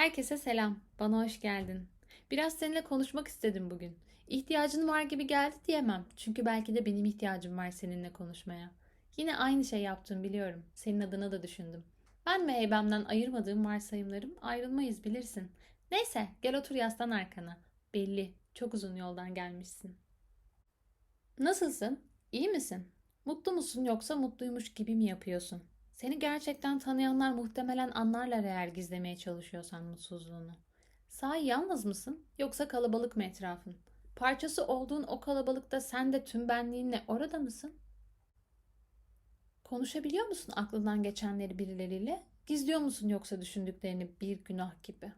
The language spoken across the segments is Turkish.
Herkese selam. Bana hoş geldin. Biraz seninle konuşmak istedim bugün. İhtiyacın var gibi geldi diyemem. Çünkü belki de benim ihtiyacım var seninle konuşmaya. Yine aynı şey yaptım biliyorum. Senin adına da düşündüm. Ben ve heybemden ayırmadığım varsayımlarım ayrılmayız bilirsin. Neyse gel otur yaslan arkana. Belli. Çok uzun yoldan gelmişsin. Nasılsın? İyi misin? Mutlu musun yoksa mutluymuş gibi mi yapıyorsun? Seni gerçekten tanıyanlar muhtemelen anlarlar eğer gizlemeye çalışıyorsan mutsuzluğunu. Sahi yalnız mısın yoksa kalabalık mı etrafın? Parçası olduğun o kalabalıkta sen de tüm benliğinle orada mısın? Konuşabiliyor musun aklından geçenleri birileriyle? Gizliyor musun yoksa düşündüklerini bir günah gibi?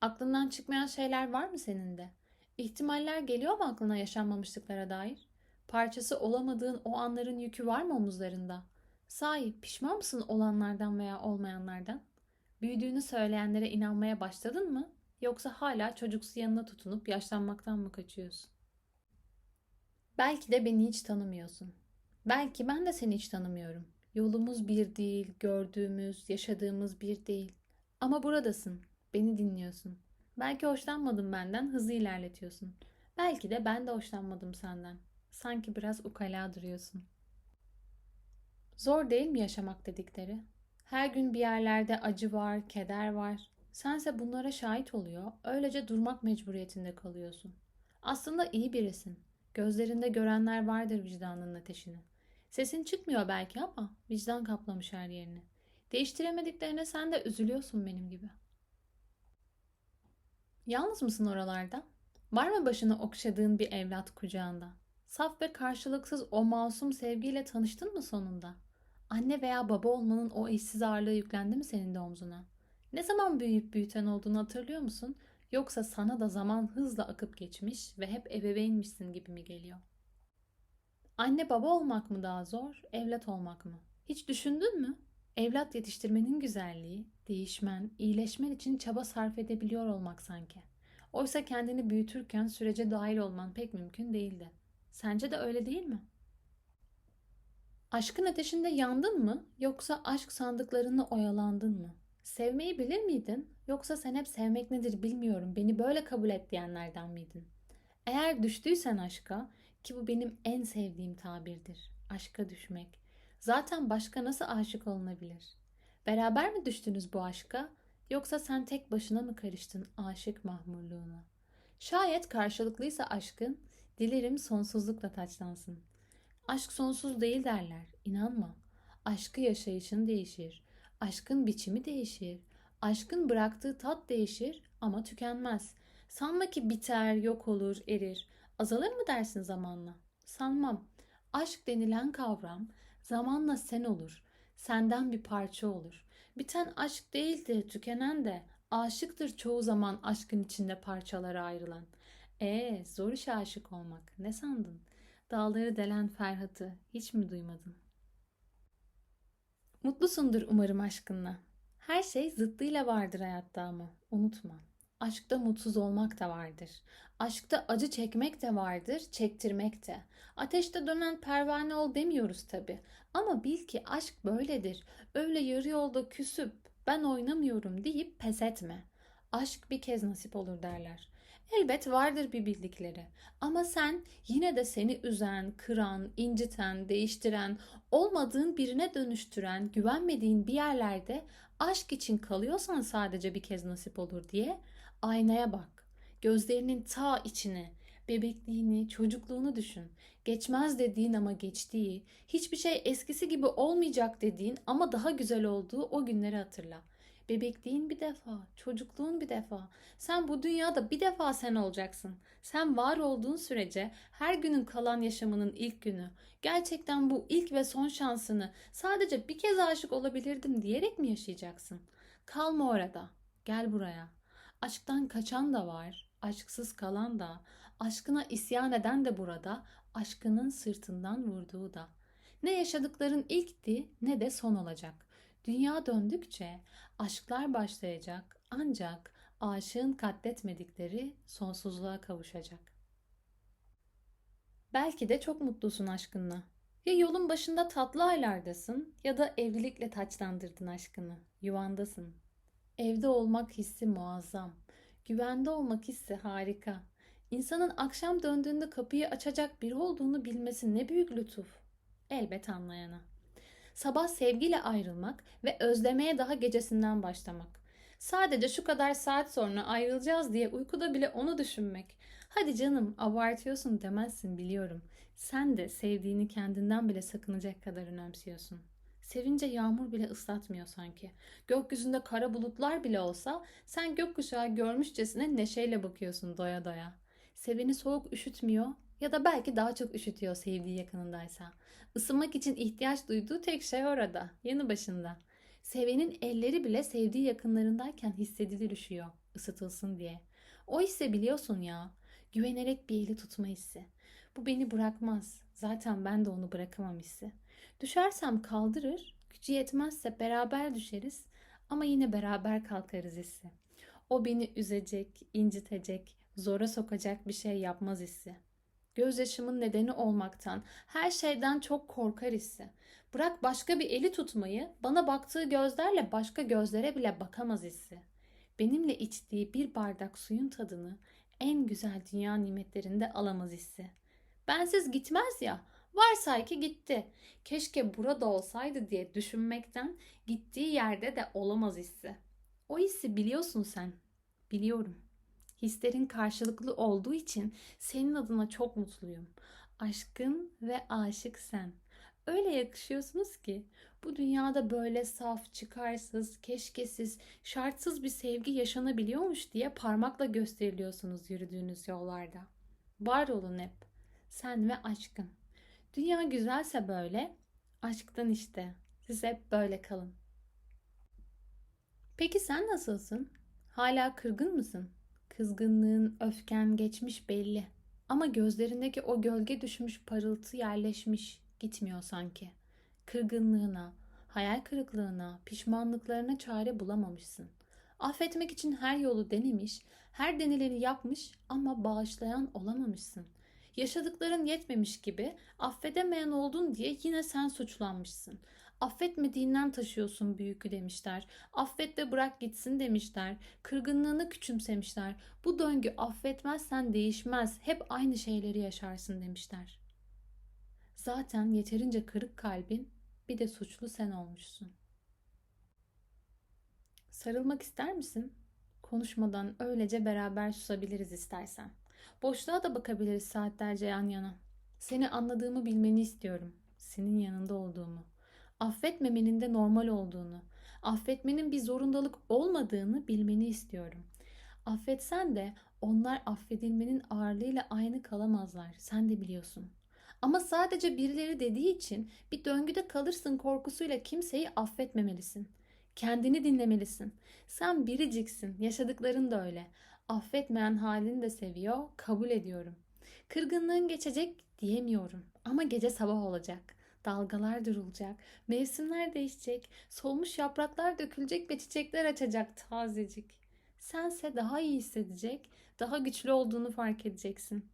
Aklından çıkmayan şeyler var mı senin de? İhtimaller geliyor mu aklına yaşanmamışlıklara dair? Parçası olamadığın o anların yükü var mı omuzlarında? Sahi pişman mısın olanlardan veya olmayanlardan? Büyüdüğünü söyleyenlere inanmaya başladın mı? Yoksa hala çocuksu yanına tutunup yaşlanmaktan mı kaçıyorsun? Belki de beni hiç tanımıyorsun. Belki ben de seni hiç tanımıyorum. Yolumuz bir değil, gördüğümüz, yaşadığımız bir değil. Ama buradasın, beni dinliyorsun. Belki hoşlanmadın benden, hızlı ilerletiyorsun. Belki de ben de hoşlanmadım senden. Sanki biraz ukala duruyorsun. Zor değil mi yaşamak dedikleri? Her gün bir yerlerde acı var, keder var. Sense bunlara şahit oluyor, öylece durmak mecburiyetinde kalıyorsun. Aslında iyi birisin. Gözlerinde görenler vardır vicdanının ateşini. Sesin çıkmıyor belki ama vicdan kaplamış her yerini. Değiştiremediklerine sen de üzülüyorsun benim gibi. Yalnız mısın oralarda? Var mı başını okşadığın bir evlat kucağında? Saf ve karşılıksız o masum sevgiyle tanıştın mı sonunda? Anne veya baba olmanın o eşsiz ağırlığı yüklendi mi senin de omzuna? Ne zaman büyüyüp büyüten olduğunu hatırlıyor musun? Yoksa sana da zaman hızla akıp geçmiş ve hep ebeveynmişsin gibi mi geliyor? Anne baba olmak mı daha zor, evlat olmak mı? Hiç düşündün mü? Evlat yetiştirmenin güzelliği, değişmen, iyileşmen için çaba sarf edebiliyor olmak sanki. Oysa kendini büyütürken sürece dahil olman pek mümkün değildi. Sence de öyle değil mi? Aşkın ateşinde yandın mı yoksa aşk sandıklarını oyalandın mı? Sevmeyi bilir miydin yoksa sen hep sevmek nedir bilmiyorum beni böyle kabul et diyenlerden miydin? Eğer düştüysen aşka ki bu benim en sevdiğim tabirdir. Aşka düşmek. Zaten başka nasıl aşık olunabilir? Beraber mi düştünüz bu aşka yoksa sen tek başına mı karıştın aşık mahmurluğuna? Şayet karşılıklıysa aşkın dilerim sonsuzlukla taçlansın. Aşk sonsuz değil derler. İnanma. Aşkı yaşayışın değişir. Aşkın biçimi değişir. Aşkın bıraktığı tat değişir ama tükenmez. Sanma ki biter, yok olur, erir. Azalır mı dersin zamanla? Sanmam. Aşk denilen kavram zamanla sen olur. Senden bir parça olur. Biten aşk değildir, tükenen de. Aşıktır çoğu zaman aşkın içinde parçalara ayrılan. Ee, zor iş aşık olmak. Ne sandın? Dağları delen Ferhat'ı hiç mi duymadın? Mutlusundur umarım aşkınla. Her şey zıttıyla vardır hayatta ama unutma. Aşkta mutsuz olmak da vardır. Aşkta acı çekmek de vardır, çektirmek de. Ateşte dönen pervane ol demiyoruz tabi. Ama bil ki aşk böyledir. Öyle yarı yolda küsüp ben oynamıyorum deyip pes etme. Aşk bir kez nasip olur derler. Elbet vardır bir bildikleri. Ama sen yine de seni üzen, kıran, inciten, değiştiren, olmadığın birine dönüştüren, güvenmediğin bir yerlerde aşk için kalıyorsan sadece bir kez nasip olur diye aynaya bak. Gözlerinin ta içine, bebekliğini, çocukluğunu düşün. Geçmez dediğin ama geçtiği, hiçbir şey eskisi gibi olmayacak dediğin ama daha güzel olduğu o günleri hatırla.'' Bebekliğin bir defa, çocukluğun bir defa. Sen bu dünyada bir defa sen olacaksın. Sen var olduğun sürece her günün kalan yaşamının ilk günü. Gerçekten bu ilk ve son şansını sadece bir kez aşık olabilirdim diyerek mi yaşayacaksın? Kalma orada. Gel buraya. Aşktan kaçan da var, aşksız kalan da, aşkına isyan eden de burada, aşkının sırtından vurduğu da. Ne yaşadıkların ilkti ne de son olacak. Dünya döndükçe aşklar başlayacak ancak aşığın katletmedikleri sonsuzluğa kavuşacak. Belki de çok mutlusun aşkınla. Ya yolun başında tatlı aylardasın ya da evlilikle taçlandırdın aşkını. Yuvandasın. Evde olmak hissi muazzam. Güvende olmak hissi harika. İnsanın akşam döndüğünde kapıyı açacak biri olduğunu bilmesi ne büyük lütuf. Elbet anlayana. Sabah sevgiyle ayrılmak ve özlemeye daha gecesinden başlamak. Sadece şu kadar saat sonra ayrılacağız diye uykuda bile onu düşünmek. Hadi canım abartıyorsun demezsin biliyorum. Sen de sevdiğini kendinden bile sakınacak kadar önemsiyorsun. Sevince yağmur bile ıslatmıyor sanki. Gökyüzünde kara bulutlar bile olsa sen gökkuşağı görmüşçesine neşeyle bakıyorsun doya doya. Seveni soğuk üşütmüyor ya da belki daha çok üşütüyor sevdiği yakınındaysa. Isınmak için ihtiyaç duyduğu tek şey orada, yanı başında. Sevenin elleri bile sevdiği yakınlarındayken hissedilir üşüyor, ısıtılsın diye. O hisse biliyorsun ya, güvenerek bir eli tutma hissi. Bu beni bırakmaz. Zaten ben de onu bırakamam hissi. Düşersem kaldırır, gücü yetmezse beraber düşeriz ama yine beraber kalkarız hissi. O beni üzecek, incitecek, zora sokacak bir şey yapmaz hissi. Gözyaşımın nedeni olmaktan, her şeyden çok korkar hissi. Bırak başka bir eli tutmayı, bana baktığı gözlerle başka gözlere bile bakamaz hissi. Benimle içtiği bir bardak suyun tadını en güzel dünya nimetlerinde alamaz hissi. Bensiz gitmez ya, varsay ki gitti. Keşke burada olsaydı diye düşünmekten gittiği yerde de olamaz hissi. O hissi biliyorsun sen. Biliyorum. Hislerin karşılıklı olduğu için senin adına çok mutluyum. Aşkın ve aşık sen. Öyle yakışıyorsunuz ki bu dünyada böyle saf, çıkarsız, keşkesiz, şartsız bir sevgi yaşanabiliyormuş diye parmakla gösteriliyorsunuz yürüdüğünüz yollarda. Var olun hep. Sen ve aşkın. Dünya güzelse böyle, aşktan işte. Siz hep böyle kalın. Peki sen nasılsın? Hala kırgın mısın? Kızgınlığın, öfken geçmiş belli. Ama gözlerindeki o gölge düşmüş parıltı yerleşmiş, gitmiyor sanki. Kırgınlığına, hayal kırıklığına, pişmanlıklarına çare bulamamışsın. Affetmek için her yolu denemiş, her denileni yapmış ama bağışlayan olamamışsın. Yaşadıkların yetmemiş gibi affedemeyen oldun diye yine sen suçlanmışsın. Affetmediğinden taşıyorsun büyükü demişler. Affet de bırak gitsin demişler. Kırgınlığını küçümsemişler. Bu döngü affetmezsen değişmez. Hep aynı şeyleri yaşarsın demişler. Zaten yeterince kırık kalbin bir de suçlu sen olmuşsun. Sarılmak ister misin? Konuşmadan öylece beraber susabiliriz istersen. Boşluğa da bakabiliriz saatlerce yan yana. Seni anladığımı bilmeni istiyorum. Senin yanında olduğumu. Affetmemenin de normal olduğunu. Affetmenin bir zorundalık olmadığını bilmeni istiyorum. Affetsen de onlar affedilmenin ağırlığıyla aynı kalamazlar. Sen de biliyorsun. Ama sadece birileri dediği için bir döngüde kalırsın korkusuyla kimseyi affetmemelisin. Kendini dinlemelisin. Sen biriciksin. Yaşadıkların da öyle. Affetmeyen halini de seviyor, kabul ediyorum. Kırgınlığın geçecek diyemiyorum ama gece sabah olacak. Dalgalar durulacak, mevsimler değişecek, solmuş yapraklar dökülecek ve çiçekler açacak tazecik. Sense daha iyi hissedecek, daha güçlü olduğunu fark edeceksin.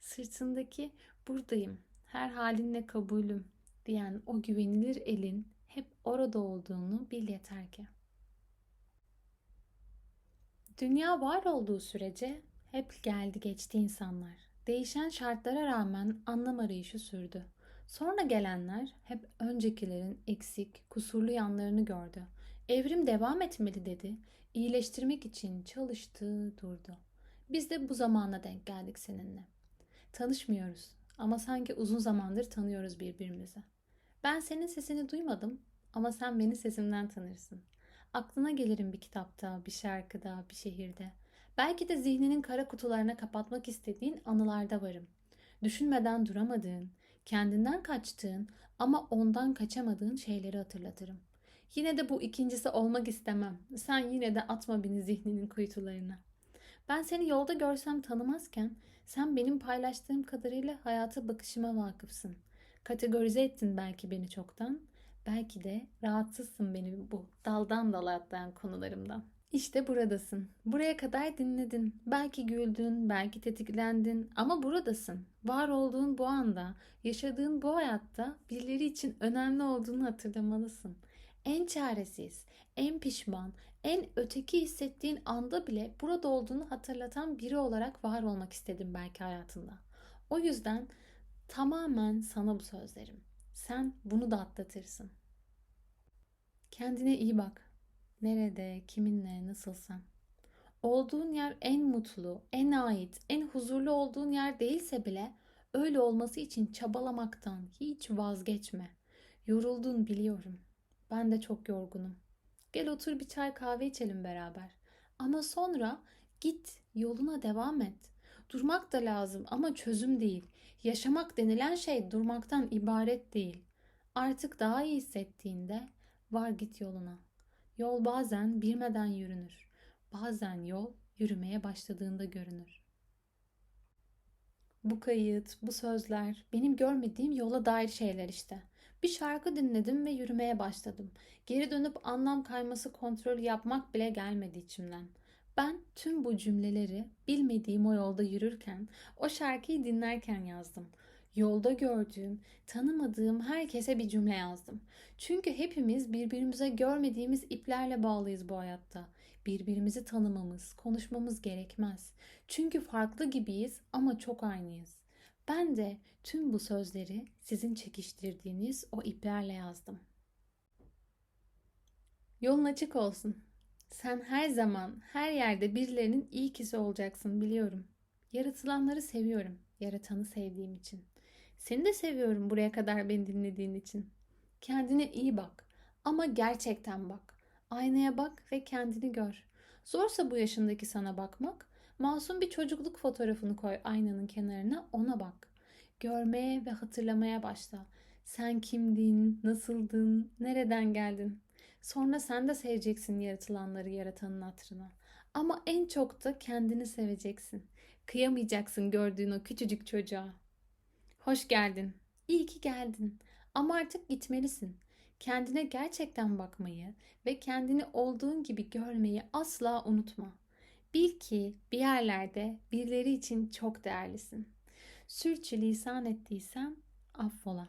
Sırtındaki buradayım, her halinle kabulüm diyen o güvenilir elin hep orada olduğunu bil yeter ki. Dünya var olduğu sürece hep geldi geçti insanlar. Değişen şartlara rağmen anlam arayışı sürdü. Sonra gelenler hep öncekilerin eksik, kusurlu yanlarını gördü. Evrim devam etmeli dedi. İyileştirmek için çalıştı, durdu. Biz de bu zamana denk geldik seninle. Tanışmıyoruz ama sanki uzun zamandır tanıyoruz birbirimizi. Ben senin sesini duymadım ama sen beni sesimden tanırsın. Aklına gelirim bir kitapta, bir şarkıda, bir şehirde. Belki de zihninin kara kutularına kapatmak istediğin anılarda varım. Düşünmeden duramadığın, kendinden kaçtığın ama ondan kaçamadığın şeyleri hatırlatırım. Yine de bu ikincisi olmak istemem. Sen yine de atma beni zihninin kuytularına. Ben seni yolda görsem tanımazken sen benim paylaştığım kadarıyla hayata bakışıma vakıfsın. Kategorize ettin belki beni çoktan. Belki de rahatsızsın beni bu daldan dala atlayan konularımdan. İşte buradasın. Buraya kadar dinledin. Belki güldün, belki tetiklendin ama buradasın. Var olduğun bu anda, yaşadığın bu hayatta birileri için önemli olduğunu hatırlamalısın. en çaresiz, en pişman, en öteki hissettiğin anda bile burada olduğunu hatırlatan biri olarak var olmak istedim belki hayatında. O yüzden tamamen sana bu sözlerim. Sen bunu da atlatırsın. Kendine iyi bak. Nerede, kiminle, nasılsan. Olduğun yer en mutlu, en ait, en huzurlu olduğun yer değilse bile öyle olması için çabalamaktan hiç vazgeçme. Yoruldun biliyorum. Ben de çok yorgunum. Gel otur bir çay kahve içelim beraber. Ama sonra git yoluna devam et. Durmak da lazım ama çözüm değil. Yaşamak denilen şey durmaktan ibaret değil. Artık daha iyi hissettiğinde var git yoluna. Yol bazen bilmeden yürünür. Bazen yol yürümeye başladığında görünür. Bu kayıt, bu sözler benim görmediğim yola dair şeyler işte. Bir şarkı dinledim ve yürümeye başladım. Geri dönüp anlam kayması kontrolü yapmak bile gelmedi içimden. Ben tüm bu cümleleri bilmediğim o yolda yürürken, o şarkıyı dinlerken yazdım. Yolda gördüğüm, tanımadığım herkese bir cümle yazdım. Çünkü hepimiz birbirimize görmediğimiz iplerle bağlıyız bu hayatta. Birbirimizi tanımamız, konuşmamız gerekmez. Çünkü farklı gibiyiz ama çok aynıyız. Ben de tüm bu sözleri sizin çekiştirdiğiniz o iplerle yazdım. Yolun açık olsun. Sen her zaman, her yerde birilerinin iyi kişi olacaksın biliyorum. Yaratılanları seviyorum, yaratanı sevdiğim için. Seni de seviyorum buraya kadar beni dinlediğin için. Kendine iyi bak ama gerçekten bak. Aynaya bak ve kendini gör. Zorsa bu yaşındaki sana bakmak, masum bir çocukluk fotoğrafını koy aynanın kenarına, ona bak. Görmeye ve hatırlamaya başla. Sen kimdin, nasıldın, nereden geldin? Sonra sen de seveceksin yaratılanları yaratanın hatırına. Ama en çok da kendini seveceksin. Kıyamayacaksın gördüğün o küçücük çocuğa. Hoş geldin. İyi ki geldin. Ama artık gitmelisin. Kendine gerçekten bakmayı ve kendini olduğun gibi görmeyi asla unutma. Bil ki bir yerlerde birileri için çok değerlisin. Sürçülisan ettiysem affola.